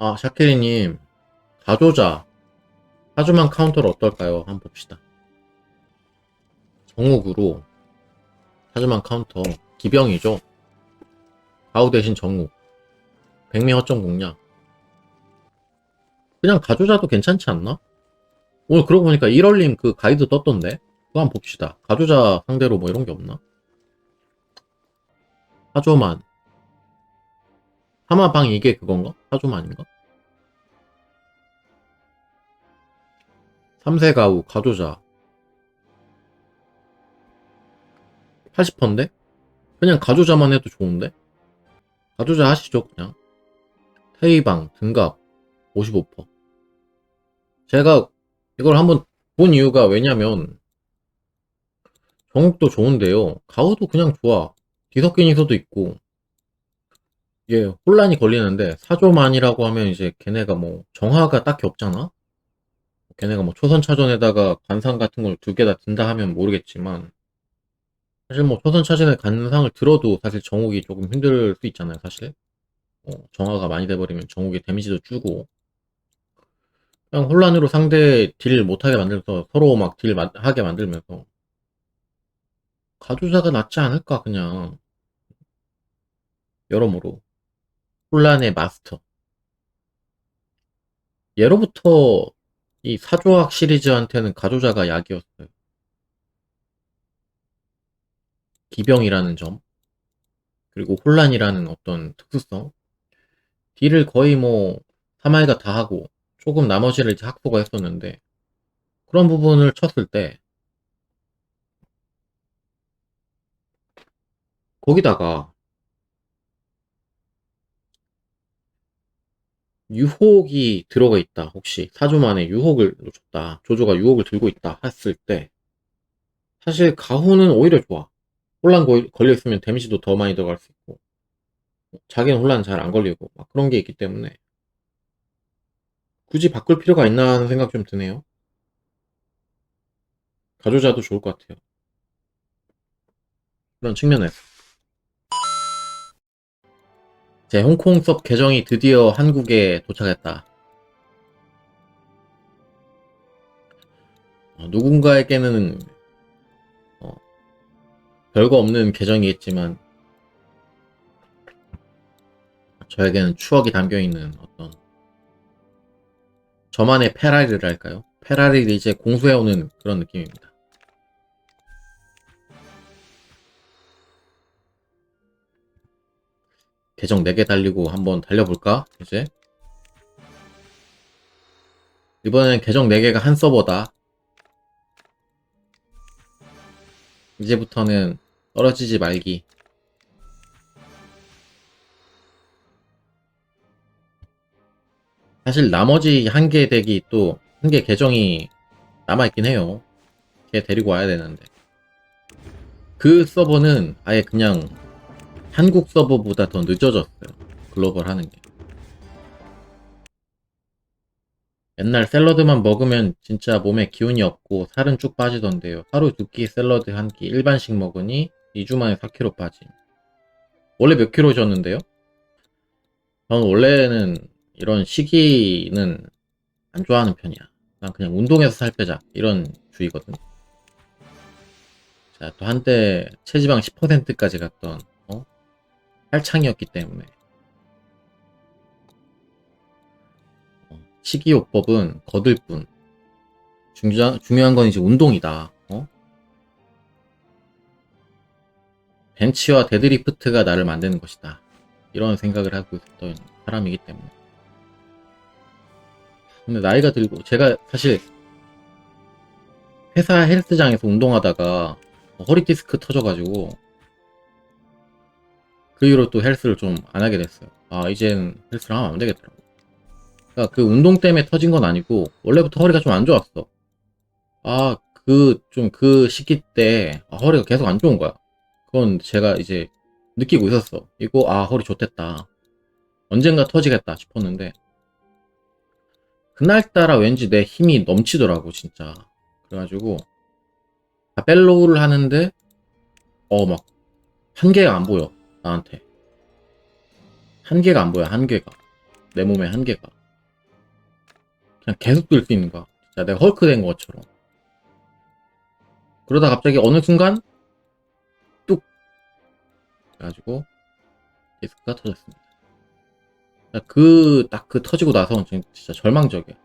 아, 샤케리님, 가조자, 하주만 카운터를 어떨까요? 한번 봅시다. 정욱으로, 하주만 카운터, 기병이죠? 가우 대신 정욱, 백미 허점 공략. 그냥 가조자도 괜찮지 않나? 오늘 그러고 보니까 1월님 그 가이드 떴던데? 그거 한번 봅시다. 가조자 상대로 뭐 이런 게 없나? 하조만. 하마방 이게 그건가? 하조만인가? 3세 가우, 가조자. 80%인데? 그냥 가조자만 해도 좋은데? 가조자 하시죠, 그냥. 테이방, 등갑, 55%. 제가 이걸 한번 본 이유가 왜냐면, 정욱도 좋은데요. 가우도 그냥 좋아. 뒤섞인이서도 있고, 이게 혼란이 걸리는데, 사조만이라고 하면 이제 걔네가 뭐, 정화가 딱히 없잖아? 걔네가 뭐 초선차전에다가 관상 같은 걸 두 개 다 든다 하면 모르겠지만, 사실 뭐 초선차전에 관상을 들어도 사실 정욱이 조금 힘들 수 있잖아요, 사실. 어, 정화가 많이 돼버리면 정욱의 데미지도 주고, 그냥 혼란으로 상대 딜 못하게 만들면서 서로 막 딜 하게 만들면서, 가주자가 낫지 않을까, 그냥. 여러모로. 혼란의 마스터. 예로부터 이 사조학 시리즈한테는 가조자가 약이었어요. 기병이라는 점, 그리고 혼란이라는 어떤 특수성, 딜을 거의 뭐 3알가 다 하고 조금 나머지를 이제 학부가 했었는데 그런 부분을 쳤을 때 거기다가 유혹이 들어가 있다. 혹시 사조만에 유혹을 줬다. 조조가 유혹을 들고 있다 했을 때 사실 가후는 오히려 좋아. 혼란 거- 걸려 있으면 데미지도 더 많이 들어갈 수 있고 자기는 혼란 잘 안 걸리고 막 그런 게 있기 때문에 굳이 바꿀 필요가 있나 하는 생각 좀 드네요. 가조자도 좋을 것 같아요. 그런 측면에서. 제 홍콩 섭 계정이 드디어 한국에 도착했다. 어, 누군가에게는 어, 별거 없는 계정이겠지만 저에게는 추억이 담겨있는 어떤 저만의 페라리랄까요? 페라리를 이제 공수해오는 그런 느낌입니다. 계정 4개 달리고 한번 달려볼까? 이제 이번엔 계정 4개가 한 서버다. 이제부터는 떨어지지 말기. 사실 나머지 한 개 덱이 또 한 개 계정이 남아있긴 해요. 걔 데리고 와야 되는데. 그 서버는 아예 그냥 한국 서버보다 더 늦어졌어요. 글로벌 하는 게. 옛날 샐러드만 먹으면 진짜 몸에 기운이 없고 살은 쭉 빠지던데요. 하루 두 끼 샐러드 한 끼 일반식 먹으니 2주 만에 4kg 빠짐. 원래 몇 킬로셨는데요? 저는 원래는 이런 시기는 안 좋아하는 편이야. 난 그냥 운동해서 살 빼자. 이런 주의거든. 자, 또 한때 체지방 10%까지 갔던, 어? 팔창이었기 때문에. 어, 식이요법은 거들 뿐. 중요한, 중요한 건 이제 운동이다. 어? 벤치와 데드리프트가 나를 만드는 것이다. 이런 생각을 하고 있었던 사람이기 때문에. 근데 나이가 들고, 제가 사실 회사 헬스장에서 운동하다가 허리 디스크 터져가지고 그 이후로 또 헬스를 좀 안 하게 됐어요. 아, 이젠 헬스를 하면 안 되겠더라고. 그러니까 그 운동 때문에 터진 건 아니고 원래부터 허리가 좀 안 좋았어. 아, 그 좀 그 시기 때 아, 허리가 계속 안 좋은 거야. 그건 제가 이제 느끼고 있었어. 이거 아 허리 좋댔다. 언젠가 터지겠다 싶었는데 그날따라 왠지 내 힘이 넘치더라고 진짜. 그래가지고 벨로우를 하는데 어 막 한계가 안 보여 나한테 한계가 안 보여 한계가 내 몸의 한계가. 그냥 계속 들수 있는 거야. 진짜 내가 헐크 된 것처럼. 그러다 갑자기 어느 순간 뚝 해가지고 디스크가 터졌습니다. 그 딱 그 터지고 나서 진짜 절망적이야.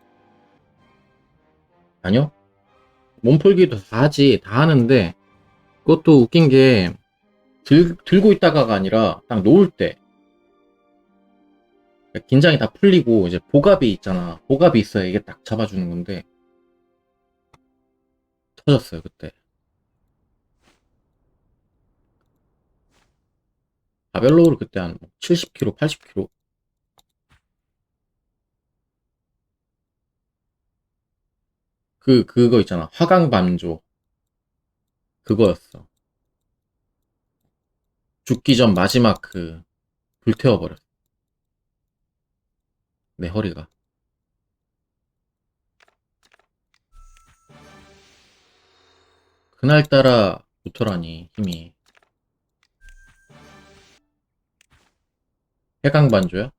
아니요. 몸풀기도 다 하지, 다 하는데, 그것도 웃긴 게, 들, 들고 있다가가 아니라, 딱 놓을 때, 그러니까 긴장이 다 풀리고, 이제 보갑이 있잖아. 보갑이 있어야 이게 딱 잡아주는 건데, 터졌어요, 그때. 바벨로우를 그때 한 70kg, 80kg? 그, 그거 있잖아. 화강 반조. 그거였어. 죽기 전 마지막 그, 불태워 버렸어. 내 허리가. 그날따라 좋더라니, 힘이. 해강 반조야?